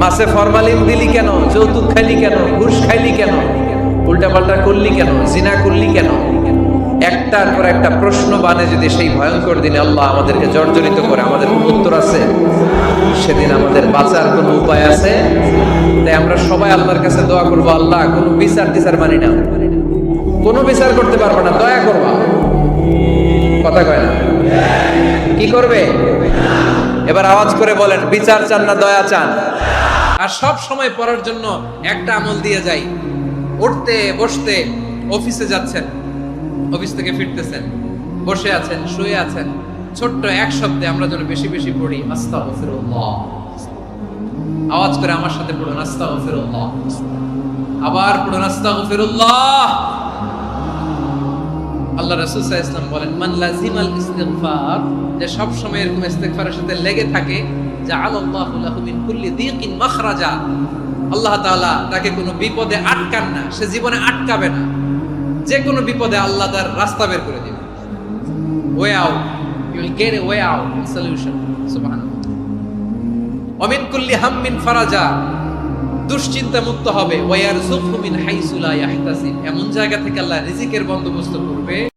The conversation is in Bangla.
মাসে ফরমালিন দিলি কেন? যৌতুক খাইলি কেন? ঘুষ খাইলি কেন? উল্টা পাল্টা করলি কেন? জিনা করলি কেন? একটার পর একটা প্রশ্ন বানে যদি সেই ভয়ঙ্কর দিনে আল্লাহ আমাদেরকে জর্জরিত করে, আমাদের উত্তর আছে? সেদিন আমাদের বাঁচার কোনো উপায় আছে? তাই আমরা সবাই আল্লাহর কাছে দোয়া করব, আল্লাহ কোনো বিচার টিচার মানি না। কোনো বিচার করতে পারব না, দয়া করবা। কি করবে? এবার আওয়াজ করে বলেন, বিচার চান না, দয়া চান। আর সব সময় পড়ার জন্য একটা আমল দিয়ে যাই। উঠতে, বসতে, অফিসে যাচ্ছেন, অফিস থেকে ফিরতেছেন, বসে আছেন, শুয়ে আছেন। ছোট্ট এক শব্দে আমরা যেন বেশি বেশি পড়ি, আস্তাগফিরুল্লাহ। আওয়াজ করে আমার সাথে পড়ুন, আস্তাগফিরুল্লাহ। আবার পড়ুন, আস্তাগফিরুল্লাহ। আল্লাহ রাসূল বলেন, মান ইস্তিগফার যে সব সময় এরকম ইস্তিগফারের সাথে লেগে থাকে, জাআলাল্লাহু লাহু মিন কুল্লি মাখরাজা আল্লাহ তাআলা তাকে কোনো বিপদে আটকান না, সে জীবনে আটকাবে না। যে কোনো বিপদে আল্লাহ তার রাস্তা বের করে দিবে way out you will get a way out solution সুবহানাল্লাহ। অমিন কুল্লি হাম্মিন ফারাজা দুশ্চিন্তা মুক্ত হবে ওয়ার মিন হাইসু লা ইয়াহতাসিব এমন জায়গা থেকে আল্লাহ রিজিকের বন্দোবস্ত করবে